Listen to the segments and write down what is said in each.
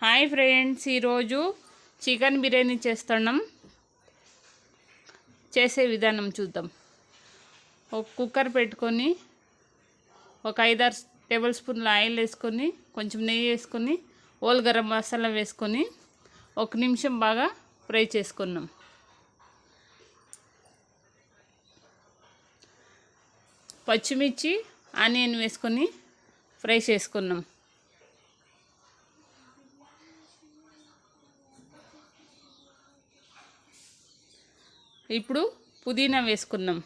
Hi friends ఈరోజు chicken biryani చేస్తున్నాం. చేసే విధానం చూద్దాం. ఒక కుక్కర్ పెట్టుకొని ఒక ఐదారు టేబుల్ స్పూన్ల ఆయిల్ వేసుకొని కొంచెం నెయ్యి వేసుకొని ఓల్ గరం మసాలా వేసుకొని ఒక నిమిషం బాగా ఫ్రై చేసుకున్నాం. పచ్చిమిర్చి ఆనియన్ వేసుకొని ఫ్రై చేసుకున్నాం. ఇప్పుడు పుదీనా వేసుకున్నాం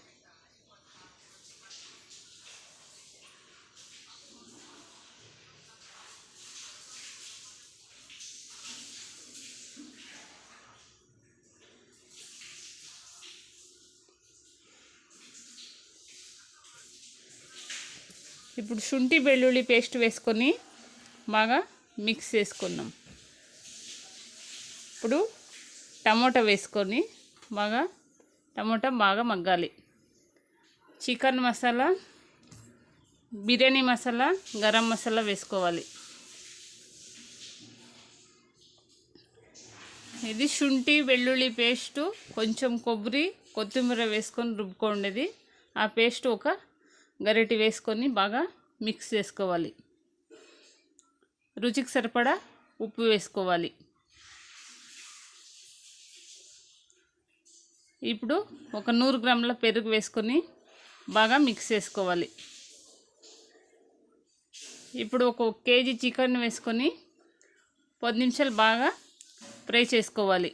ఇప్పుడు శుంఠి వెల్లుల్లి పేస్ట్ వేసుకొని బాగా మిక్స్ చేసుకున్నాం ఇప్పుడు టమోటా వేసుకొని బాగా టమోటా బాగా మగ్గాలి. చికెన్ మసాలా బిర్యానీ మసాలా గరం మసాలా వేసుకోవాలి. ఇది శుంఠి వెల్లుల్లి పేస్టు కొంచెం కొబ్బరి కొత్తిమీర వేసుకొని రుబ్బుకోండేది. ఆ పేస్ట్ ఒక గరిటి వేసుకొని బాగా మిక్స్ చేసుకోవాలి. రుచికి సరిపడా ఉప్పు వేసుకోవాలి. ఇప్పుడు ఒక నూరు గ్రాముల పెరుగు వేసుకొని బాగా మిక్స్ చేసుకోవాలి. ఇప్పుడు ఒక కేజీ చికెన్ వేసుకొని పది నిమిషాలు బాగా ఫ్రై చేసుకోవాలి.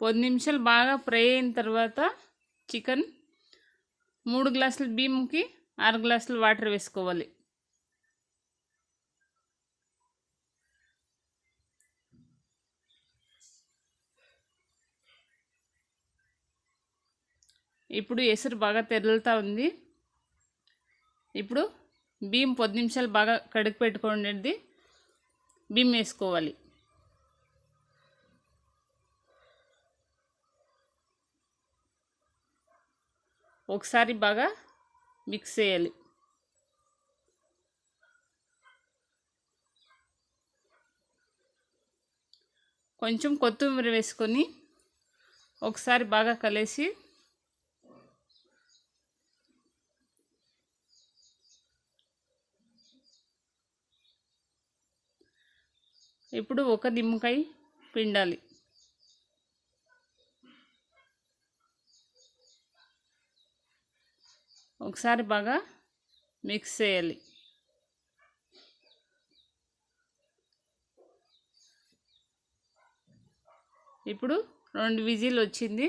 పది నిమిషాలు బాగా ఫ్రై అయిన తర్వాత చికెన్ మూడు గ్లాసుల బియ్యంకి ఆరు గ్లాసులు వాటర్ వేసుకోవాలి. ఇప్పుడు ఎసురు బాగా తెరులుతూ ఉంది. ఇప్పుడు బియ్యం పది నిమిషాలు బాగా కడిగి పెట్టుకోండి. బియ్యం వేసుకోవాలి. ఒకసారి బాగా మిక్స్ చేయాలి. కొంచెం కొత్తిమీర వేసుకొని ఒకసారి బాగా కలిసి ఇప్పుడు ఒక నిమ్మకాయ పిండాలి. ఒకసారి బాగా మిక్స్ చేయాలి. ఇప్పుడు రెండు విజిల్ వచ్చింది.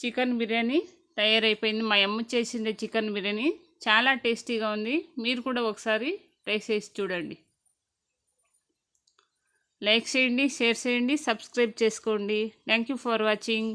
చికెన్ బిర్యానీ తయారైపోయింది. మా అమ్మ చేసిండే చికెన్ బిర్యానీ చాలా టేస్టీగా ఉంది. మీరు కూడా ఒకసారి ట్రై చేసి చూడండి. లైక్ చేయండి షేర్ చేయండి సబ్స్క్రైబ్ చేసుకోండి. Thank you for watching.